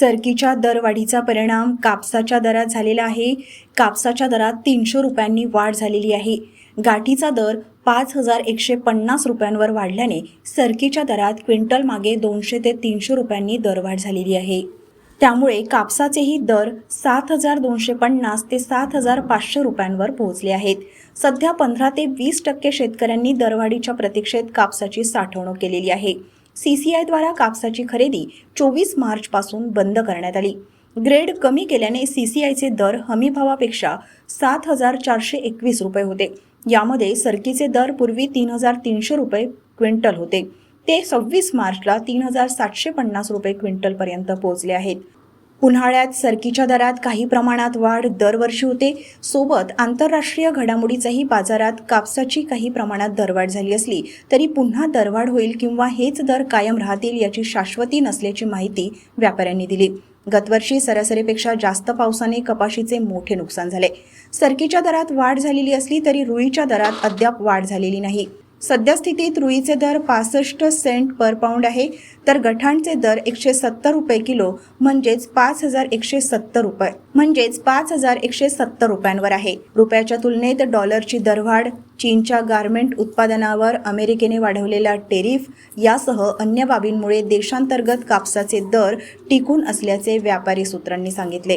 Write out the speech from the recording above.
सरकीच्या दरवाढीचा परिणाम कापसाच्या दरात झालेला आहे. कापसाच्या दरात तीनशे रुपयांनी वाढ झालेली आहे. गाठीचा दर पाच हजार एकशे पन्नास रुपयांवर वाढल्याने सरकीच्या दरात क्विंटल मागे दोनशे ते तीनशे रुपयांनी दरवाढ झालेली आहे. त्यामुळे कापसाचेही दर सात हजार दोनशे पन्नास ते सात हजार पाचशे रुपयांवर पोहोचले आहेत. सध्या पंधरा ते वीस टक्के शेतकऱ्यांनी दरवाढीच्या प्रतीक्षेत कापसाची साठवणूक केलेली आहे. सी सी आयद्वारा कापसाची खरेदी चोवीस मार्चपासून बंद करण्यात आली. ग्रेड कमी केल्याने सी सी आयचे दर हमीभावापेक्षा सात हजार चारशे एकवीस रुपये होते. यामध्ये सरकीचे दर पूर्वी तीन हजार तीनशे रुपये क्विंटल होते. ते सव्वीस मार्चला तीन हजार सातशे पन्नास रुपये क्विंटलपर्यंत पोहोचले आहेत. उन्हाळ्यात सरकीच्या दरात काही प्रमाणात वाढ दरवर्षी होते. सोबत आंतरराष्ट्रीय घडामोडीचाही बाजारात कापसाची काही प्रमाणात दरवाढ झाली असली तरी पुन्हा दरवाढ होईल किंवा हेच दर कायम राहतील याची शाश्वती नसल्याची माहिती व्यापाऱ्यांनी दिली. गतवर्षी सरासरीपेक्षा जास्त पावसाने कपाशीचे मोठे नुकसान झाले. सरकीच्या दरात वाढ झालेली असली तरी रुईच्या दरात अद्याप वाढ झालेली नाही. सद्यस्थितीत रुईचे दर पासष्ट सेंट पर पाऊंड आहे. तर गठांचे दर एकशे सत्तर रुपये किलो म्हणजेच पाच हजार एकशे सत्तर रुपये. म्हणजेच पाच हजार एकशे सत्तर रुपयांवर आहे. रुपयाच्या तुलनेत डॉलरची दरवाढ चीनच्या गारमेंट उत्पादनावर अमेरिकेने वाढवलेला टेरिफ यासह अन्य बाबींमुळे देशांतर्गत कापसाचे दर टिकून असल्याचे व्यापारी सूत्रांनी सांगितले.